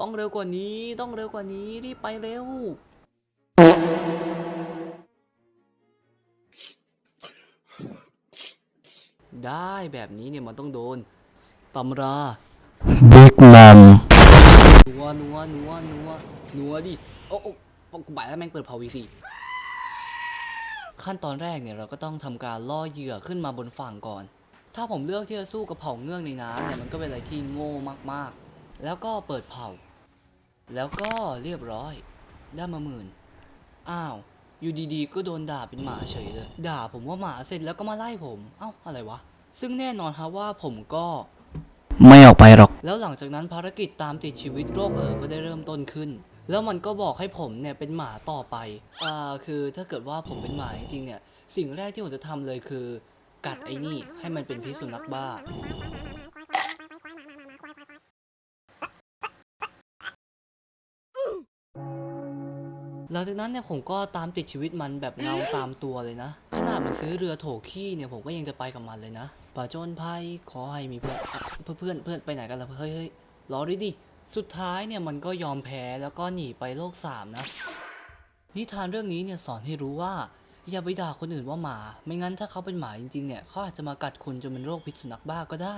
ต้องเร็วกว่านี้ ต้องเร็วกว่านี้ รีบไปเร็ว ได้แบบนี้เนี่ยมันต้องโดนตำราบิ๊กมัมนัวนัวนัวนัวนัวดิโอ้โอ้โอ้กูบ่ายแล้วแม่งเปิดเผาวีซีขั้นตอนแรกเนี่ยเราก็ต้องทำการล่อเหยื่อขึ้นมาบนฝั่งก่อน ถ้าผมเลือกที่จะสู้กับเผาเงือกในน้ำเนี่ยมันก็เป็นอะไรที่โง่มากๆ แล้วก็เปิดเผา แล้วก็เรียบร้อย ได้มาหมื่น อ้าว อยู่ดีๆ ก็โดนด่าเป็นหมาเฉยเลย ด่าผมว่าหมาเสร็จแล้วก็มาไล่ผม เอ้า อะไรวะ ซึ่งแน่นอนครับว่าผมก็ ไม่ออกไปหรอก แล้วหลังจากนั้นภารกิจตามติดชีวิตโรคเอ๋อก็ได้เริ่มต้นขึ้น แล้วมันก็บอกให้ผมเนี่ยเป็นหมาต่อไป อ่า คือถ้าเกิดว่าผมเป็นหมาจริงๆเนี่ย สิ่งแรกที่ผมจะทำเลยคือ กัดไอ้นี่ให้มันเป็นพิษสุนัขบ้า หลังจากนั้นเนี่ยผมก็ตามติดชีวิตมันแบบเงาตามตัวเลยนะ ขนาดมันซื้อเรือโถขี้เนี่ยผมก็ยังจะไปกับมันเลยนะป่าจนภัยขอให้มีเพื่อนเพื่อนเพื่อนเพื่อนไปไหนกันล่ะเฮ้ยเฮ้ยรอด้วยดิสุดท้ายเนี่ยมันก็ยอมแพ้แล้วก็หนีไปโลกสามนะนิทานเรื่องนี้เนี่ยสอนให้รู้ว่าอย่าไปด่าคนอื่นว่าหมา ไม่งั้นถ้าเขาเป็นหมาจริงๆเนี่ยเขาอาจจะมากัดคุณจนเป็นโรคพิษสุนัขบ้าก็ได้